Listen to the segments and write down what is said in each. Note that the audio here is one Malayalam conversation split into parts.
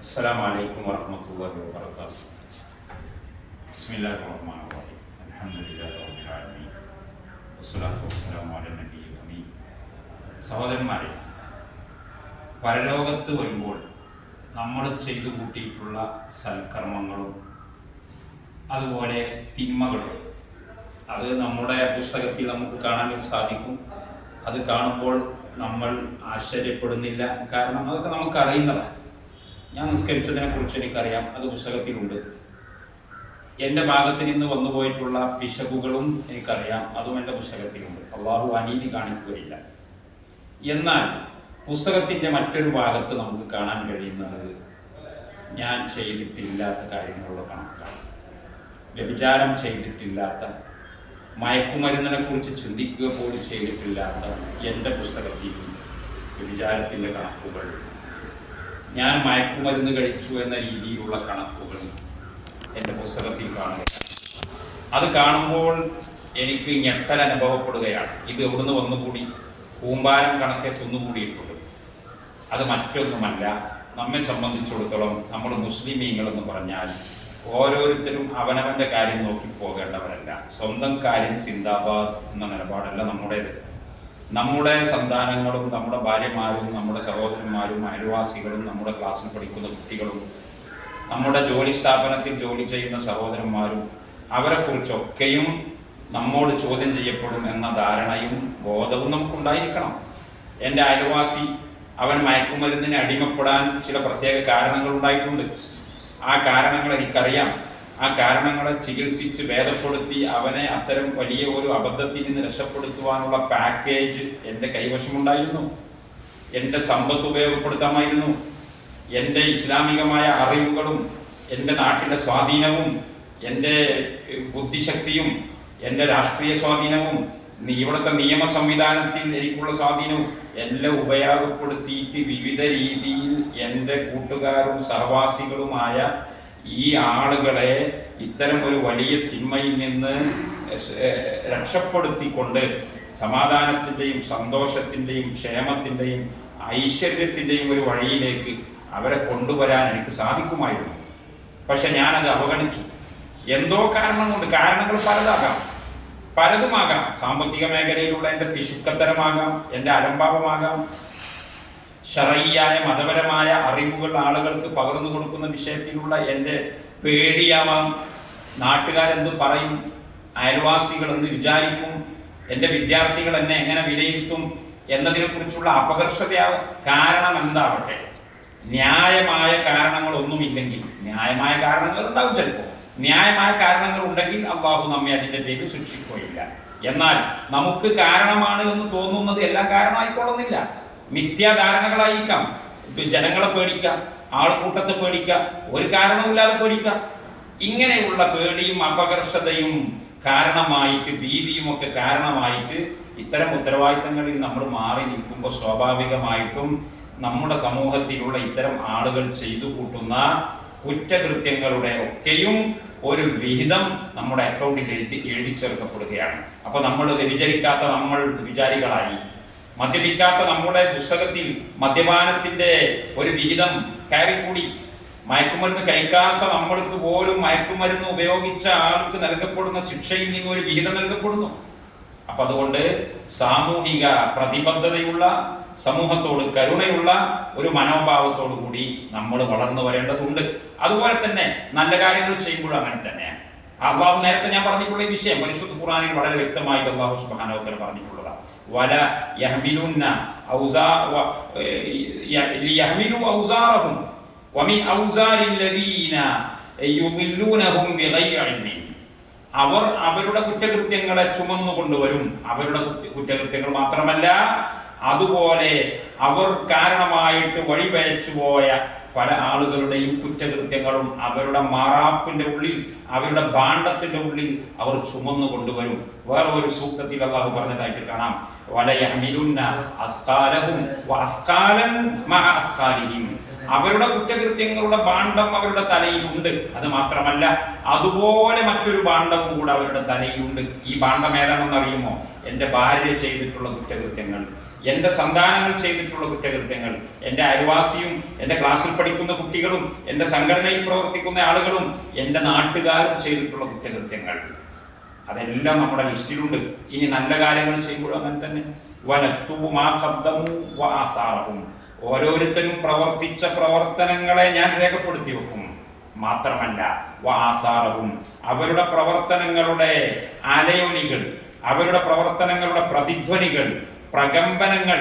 السلام عليكم ورحمة الله وبركاته بسم الله الرحمن الرحيم الحمد لله رب العالمين والصلاة والسلام على النبي الأمين സഹോദരന്മാരെ പരലോകത്ത് വരുമ്പോൾ നമ്മൾ ചെയ്തു കൂട്ടിയിട്ടുള്ള സൽക്കർമ്മങ്ങളും അതുപോലെ തിന്മകളും അത് നമ്മുടെ പുസ്തകത്തിൽ നമുക്ക് കാണാൻ സാധിക്കും അത് കാണുമ്പോൾ നമ്മൾ ആശ്ചര്യപ്പെടുന്നില്ല. കാരണം അതൊക്കെ നമുക്ക് അറിയുന്നതാണ് ഞാൻ നിസ്കരിച്ചതിനെ കുറിച്ച് എനിക്കറിയാം. അത് പുസ്തകത്തിലുണ്ട്. എന്റെ ഭാഗത്ത് നിന്ന് വന്നുപോയിട്ടുള്ള പിശകുകളും എനിക്കറിയാം. അതും എന്റെ പുസ്തകത്തിലുണ്ട്. അള്ളാഹു അനീതി കാണിക്കുകയില്ല. എന്നാൽ പുസ്തകത്തിന്റെ മറ്റൊരു ഭാഗത്ത് നമുക്ക് കാണാൻ കഴിയുന്നത് ഞാൻ ചെയ്തിട്ടില്ലാത്ത കാര്യങ്ങളുള്ള കണക്കാണ്. വ്യഭിചാരം ചെയ്തിട്ടില്ലാത്ത മയക്കുമരുന്നിനെ കുറിച്ച് ചിന്തിക്കുക പോലും ചെയ്തിട്ടില്ലാത്ത എന്റെ പുസ്തകത്തിൽ വിചാരത്തിന്റെ കണക്കുകൾ. ഞാൻ മയക്കുമരുന്ന് കഴിച്ചു എന്ന രീതിയിലുള്ള കണക്കുകൾ എന്റെ പുസ്തകത്തിൽ കാണുക. അത് കാണുമ്പോൾ എനിക്ക് ഞെട്ടൽ അനുഭവപ്പെടുകയാണ്. ഇത് എവിടുന്ന് വന്നുകൂടി? കൂമ്പാരം കണക്കെ ചെന്നുകൂടിയിട്ടുണ്ട്. അത് മറ്റൊന്നുമല്ല. നമ്മെ സംബന്ധിച്ചിടത്തോളം നമ്മൾ മുസ്ലിമീങ്ങൾ എന്ന് പറഞ്ഞാൽ ഓരോരുത്തരും അവനവന്റെ കാര്യം നോക്കി പോകേണ്ടവരല്ല. സ്വന്തം കാര്യം സിന്ദാബാദ് എന്ന നിലപാടല്ല നമ്മുടേത്. നമ്മുടെ സന്താനങ്ങളും നമ്മുടെ ഭാര്യമാരും നമ്മുടെ സഹോദരന്മാരും അയൽവാസികളും നമ്മുടെ ക്ലാസ്സിൽ പഠിക്കുന്ന കുട്ടികളും നമ്മുടെ ജോലി സ്ഥാപനത്തിൽ ജോലി ചെയ്യുന്ന സഹോദരന്മാരും അവരെ കുറിച്ചൊക്കെയും നമ്മോട് ചോദ്യം ചെയ്യപ്പെടും എന്ന ധാരണയും ബോധവും നമുക്കുണ്ടായിരിക്കണം. എന്റെ അയൽവാസി അവൻ മയക്കുമരുന്നിന് അടിമപ്പെടാൻ ചില പ്രത്യേക കാരണങ്ങൾ ഉണ്ടായിട്ടുണ്ട് ആ കാരണങ്ങൾ എനിക്കറിയാം. ആ കാരണങ്ങളെ ചികിത്സിച്ച് ഭേദപ്പെടുത്തി അവനെ അത്തരം വലിയ ഒരു അബദ്ധത്തിൽ നിന്ന് രക്ഷപ്പെടുത്തുവാനുള്ള പാക്കേജ് എന്റെ കൈവശമുണ്ടായിരുന്നു. എന്റെ സമ്പത്ത് ഉപയോഗപ്പെടുത്താമായിരുന്നു. എന്റെ ഇസ്ലാമികമായ അറിവുകളും എന്റെ നാട്ടിലെ സ്വാധീനവും എന്റെ ബുദ്ധിശക്തിയും എന്റെ രാഷ്ട്രീയ സ്വാധീനവും ഇവിടുത്തെ നിയമ സംവിധാനത്തിൽ എനിക്കുള്ള സ്വാധീനവും എല്ലാം ഉപയോഗപ്പെടുത്തിയിട്ട് വിവിധ രീതിയിൽ എന്റെ കൂട്ടുകാരും സഹവാസികളുമായ ഈ ആളുകളെ ഇത്തരം ഒരു വലിയ തിന്മയിൽ നിന്ന് രക്ഷപ്പെടുത്തിക്കൊണ്ട് സമാധാനത്തിന്റെയും സന്തോഷത്തിന്റെയും ക്ഷേമത്തിന്റെയും ഐശ്വര്യത്തിന്റെയും ഒരു വഴിയിലേക്ക് അവരെ കൊണ്ടുവരാൻ എനിക്ക് സാധിക്കുമായിരുന്നു. പക്ഷെ ഞാനത് അവഗണിച്ചു. എന്തോ കാരണം കൊണ്ട് കാരണങ്ങൾ പലതാകാം. പലതുമാകാം. സാമ്പത്തിക മേഖലയിലുള്ള എന്റെ പിശുക്കത്തരമാകാം എന്റെ അലംഭാവമാകാം. ഷറയ്യായ മതപരമായ അറിവുകൾ ആളുകൾക്ക് പകർന്നു കൊടുക്കുന്ന വിഷയത്തിലുള്ള എന്റെ പേടിയാവാം. നാട്ടുകാരെന്ത് പറയും? അയൽവാസികൾ വിചാരിക്കും. എന്റെ വിദ്യാർത്ഥികൾ എന്നെ എങ്ങനെ വിലയിരുത്തും? എന്നതിനെക്കുറിച്ചുള്ള അപകർഷതയാവും കാരണം എന്താവട്ടെ? ന്യായമായ കാരണങ്ങളൊന്നുമില്ലെങ്കിൽ ന്യായമായ കാരണങ്ങൾ ഉണ്ടാവും ചിലപ്പോൾ. ന്യായമായ കാരണങ്ങൾ ഉണ്ടെങ്കിൽ അള്ളാഹു നമ്മെ അതിന്റെ പേരിൽ ശിക്ഷിക്കുകയില്ല എന്നാൽ നമുക്ക് കാരണമാണ് എന്ന് തോന്നുന്നത് എല്ലാം കാരണമായിക്കൊള്ളുന്നില്ല. മിഥ്യാധാരണകളായിരിക്കാം. ജനങ്ങളെ പേടിക്കാം ആൾക്കൂട്ടത്തെ പേടിക്കാം ഒരു കാരണവുമില്ലാതെ പേടിക്കാം. ഇങ്ങനെയുള്ള പേടിയും അപകർഷതയും കാരണമായിട്ട് ഭീതിയും ഒക്കെ കാരണമായിട്ട് ഇത്തരം ഉത്തരവാദിത്തങ്ങളിൽ നമ്മൾ മാറി നിൽക്കുമ്പോൾ സ്വാഭാവികമായിട്ടും നമ്മുടെ സമൂഹത്തിലുള്ള ഇത്തരം ആളുകൾ ചെയ്തു കൂട്ടുന്ന കുറ്റകൃത്യങ്ങളുടെ ഒക്കെയും ഒരു വിഹിതം നമ്മുടെ അക്കൗണ്ടിൽ എഴുതി എഴുതി ചേർക്കപ്പെടുകയാണ് അപ്പൊ നമ്മൾ വ്യഭിചരിക്കാത്ത നമ്മൾ വിചാരികളായി മദ്യപിക്കാത്ത നമ്മുടെ പുസ്തകത്തിൽ മദ്യപാനത്തിന്റെ ഒരു വിഹിതം കയറിക്കൂടി. മയക്കുമരുന്ന് കഴിക്കാത്ത നമ്മൾക്ക് പോലും മയക്കുമരുന്ന് ഉപയോഗിച്ച ആൾക്ക് നൽകപ്പെടുന്ന ശിക്ഷയിൽ നിന്ന് ഒരു വിഹിതം നൽകപ്പെടുന്നു. അപ്പൊ അതുകൊണ്ട് സാമൂഹിക പ്രതിബദ്ധതയുള്ള സമൂഹത്തോട് കരുണയുള്ള ഒരു മനോഭാവത്തോടു കൂടി നമ്മൾ വളർന്നു വരേണ്ടതുണ്ട്. അതുപോലെ തന്നെ നല്ല കാര്യങ്ങൾ ചെയ്യുമ്പോഴും അങ്ങനെ തന്നെയാണ്. അള്ളാഹു നേരത്തെ ഞാൻ പറഞ്ഞിട്ടുള്ള ഈ വിഷയം പരിശുദ്ധ ഖുറാനിൽ വളരെ വ്യക്തമായിട്ട് അള്ളാഹു സുബാനോത്തര പറഞ്ഞിട്ടുള്ളതാണ്. വല വമിൻ അവർ അവരുടെ കുറ്റകൃത്യങ്ങളെ ചുമന്നുകൊണ്ടുവരും. അവരുടെ കുറ്റകൃത്യങ്ങൾ മാത്രമല്ല അതുപോലെ അവർ കാരണമായിട്ട് വഴിവയച്ചു പോയ പല ആളുകളുടെയും കുറ്റകൃത്യങ്ങളും അവരുടെ മാറാപ്പിന്റെ ഉള്ളിൽ അവരുടെ ഭാണ്ഡത്തിന്റെ ഉള്ളിൽ അവർ ചുമന്നു കൊണ്ടുവരും. വേറെ ഒരു സൂക്തത്തിൽ അള്ളാഹു പറഞ്ഞതായിട്ട് കാണാം. വലയഹ്മിലുന്ന അസ്കാലഹും വഅസ്കാലൻ മഅ അസ്കാലിഹിം. അവരുടെ കുറ്റകൃത്യങ്ങളുടെ ഭാണ്ഡം അവരുടെ തലയിലുണ്ട്. അത് മാത്രമല്ല അതുപോലെ മറ്റൊരു ഭാണ്ഡവും കൂടെ അവരുടെ തലയിലുണ്ട്. ഈ ഭാണ്ഡം ഏതാണെന്ന് അറിയുമോ? എന്റെ ഭാര്യ ചെയ്തിട്ടുള്ള കുറ്റകൃത്യങ്ങൾ എന്റെ സന്താനങ്ങൾ ചെയ്തിട്ടുള്ള കുറ്റകൃത്യങ്ങൾ എന്റെ അയൽവാസിയും എന്റെ ക്ലാസ്സിൽ പഠിക്കുന്ന കുട്ടികളും എന്റെ സംഘടനയിൽ പ്രവർത്തിക്കുന്ന ആളുകളും എന്റെ നാട്ടുകാരും ചെയ്തിട്ടുള്ള കുറ്റകൃത്യങ്ങൾ. അതെല്ലാം നമ്മുടെ ലിസ്റ്റിലുണ്ട്. ഇനി നല്ല കാര്യങ്ങൾ ചെയ്യുമ്പോഴും അങ്ങനെ തന്നെ. വനത്തുവും ആ ശബ്ദവും ആ ആസാറഹും. ഓരോരുത്തരും പ്രവർത്തിച്ച പ്രവർത്തനങ്ങളെ ഞാൻ രേഖപ്പെടുത്തി വെക്കും. മാത്രമല്ല വാസാറവും അവരുടെ പ്രവർത്തനങ്ങളുടെ അലയൊലികൾ അവരുടെ പ്രവർത്തനങ്ങളുടെ പ്രതിധ്വനികൾ പ്രകമ്പനങ്ങൾ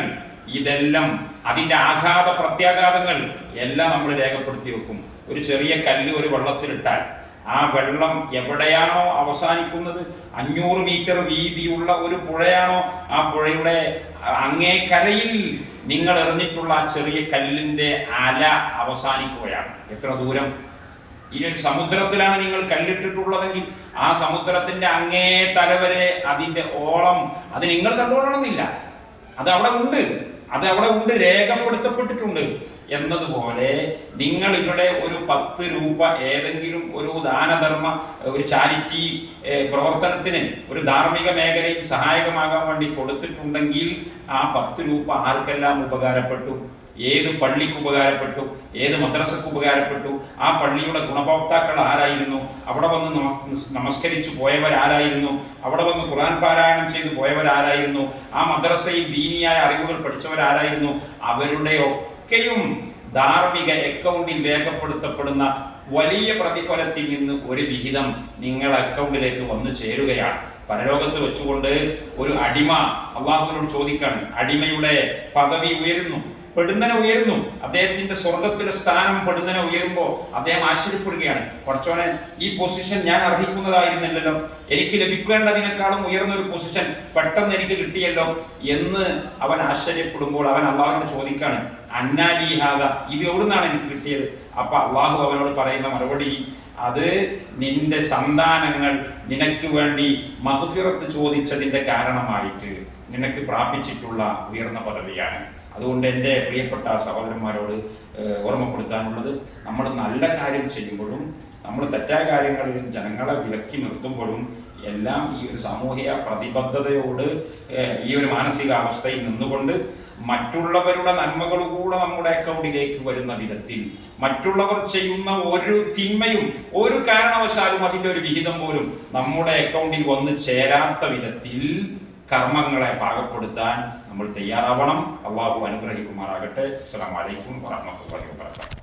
ഇതെല്ലാം അതിന്റെ ആഘാത പ്രത്യാഘാതങ്ങൾ എല്ലാം നമ്മൾ രേഖപ്പെടുത്തി വെക്കും. ഒരു ചെറിയ കല്ല് ഒരു വെള്ളത്തിലിട്ടാൽ ആ വെള്ളം എവിടെയാണോ അവസാനിക്കുന്നത്? അഞ്ഞൂറ് മീറ്റർ വീതിയുള്ള ഒരു പുഴയാണോ? ആ പുഴയുടെ അങ്ങേ കരയിൽ നിങ്ങൾ എറിഞ്ഞിട്ടുള്ള ആ ചെറിയ കല്ലിന്റെ അല അവസാനിക്കുകയാണ്. എത്ര ദൂരം? ഇനി ഒരു സമുദ്രത്തിലാണ് നിങ്ങൾ കല്ലിട്ടിട്ടുള്ളതെങ്കിൽ ആ സമുദ്രത്തിന്റെ അങ്ങേ തലവരെ അതിന്റെ ഓളം അത് നിങ്ങൾ കണ്ടുകൊള്ളണമെന്നില്ല. അത് അവിടെ ഉണ്ട്. അത് അവിടെ ഉണ്ട് രേഖപ്പെടുത്തപ്പെട്ടിട്ടുണ്ട്. എന്നതുപോലെ നിങ്ങൾ ഇവിടെ ഒരു പത്ത് രൂപ ഏതെങ്കിലും ഒരു ദാനധർമ്മ ഒരു ചാരിറ്റി പ്രവർത്തനത്തിന് ഒരു ധാർമ്മിക മേഖലയിൽ സഹായകമാകാൻ വേണ്ടി കൊടുത്തിട്ടുണ്ടെങ്കിൽ ആ പത്ത് രൂപ ആർക്കെല്ലാം ഉപകാരപ്പെട്ടു? ഏത് പള്ളിക്ക് ഉപകാരപ്പെട്ടു? ഏത് മദ്രസക്ക് ഉപകാരപ്പെട്ടു? ആ പള്ളിയുടെ ഗുണഭോക്താക്കൾ ആരായിരുന്നു? അവിടെ വന്ന് നമസ് നമസ്കരിച്ചു പോയവരാരായിരുന്നു അവിടെ വന്ന് ഖുർആൻ പാരായണം ചെയ്തു പോയവരാരായിരുന്നു ആ മദ്രസയിൽ ദീനിയായ അറിവുകൾ പഠിച്ചവരാരായിരുന്നു അവരുടെ ഒക്കെയും ധാർമ്മിക അക്കൗണ്ടിൽ രേഖപ്പെടുത്തപ്പെടുന്ന വലിയ പ്രതിഫലത്തിൽ നിന്ന് ഒരു വിഹിതം നിങ്ങളുടെ അക്കൗണ്ടിലേക്ക് വന്നു ചേരുകയാണ്. പരലോകത്ത് വെച്ചുകൊണ്ട് ഒരു അടിമ അള്ളാഹുവിനോട് ചോദിക്കാണ്. അടിമയുടെ പദവി ഉയരുന്നു പെടുന്നനെ ഉയരുന്നു. അദ്ദേഹത്തിന്റെ സ്വർഗത്തിന്റെ സ്ഥാനം പെടുന്നനെ ഉയരുമ്പോൾ അദ്ദേഹം ആശ്ചര്യപ്പെടുകയാണ്. പഠിച്ചോനെ ഈ പൊസിഷൻ ഞാൻ അർഹിക്കുന്നതായിരുന്നില്ലല്ലോ എനിക്ക് ലഭിക്കേണ്ടതിനേക്കാളും ഉയർന്ന ഒരു പൊസിഷൻ പെട്ടെന്ന് എനിക്ക് കിട്ടിയല്ലോ എന്ന് അവൻ ആശ്ചര്യപ്പെടുമ്പോൾ അവൻ അള്ളാഹുവിനോട് ചോദിക്കാണ്. അന്നാലിഹാദ. ഇത് എവിടുന്നാണ് എനിക്ക് കിട്ടിയത്? അപ്പൊ അള്ളാഹു അവനോട് പറയുന്ന മറുപടി അത് നിന്റെ സന്താനങ്ങൾ നിനക്ക് വേണ്ടി മഹഫിറത്ത് ചോദിച്ചതിന്റെ കാരണമായിട്ട് നിനക്ക് പ്രാപിച്ചിട്ടുള്ള ഉയർന്ന പദവിയാണ്. അതുകൊണ്ട് എന്റെ പ്രിയപ്പെട്ട സഹോദരന്മാരോട് ഓർമ്മപ്പെടുത്താനുള്ളത് നമ്മൾ നല്ല കാര്യം ചെയ്യുമ്പോഴും നമ്മൾ തെറ്റായ കാര്യങ്ങളിലും ജനങ്ങളെ വിലക്കി നിർത്തുമ്പോഴും എല്ലാം ഈ ഒരു സാമൂഹിക പ്രതിബദ്ധതയോട് ഈ ഒരു മാനസികാവസ്ഥയിൽ നിന്നുകൊണ്ട് മറ്റുള്ളവരുടെ നന്മകൾ കൂടെ നമ്മുടെ അക്കൗണ്ടിലേക്ക് വരുന്ന വിധത്തിൽ മറ്റുള്ളവർ ചെയ്യുന്ന ഒരു തിന്മയും ഒരു കാരണവശാലും അതിന്റെ ഒരു വിഹിതം പോലും നമ്മുടെ അക്കൗണ്ടിൽ വന്ന് ചേരാത്ത വിധത്തിൽ കർമ്മങ്ങളെ പാകപ്പെടുത്താൻ നമ്മൾ തയ്യാറാവണം. അള്ളാഹു അനുഗ്രഹിക്കുമാറാകട്ടെ. അസ്സലാമു അലൈക്കും വറഹ്മത്തുള്ളാഹി വബറകാതുഹു.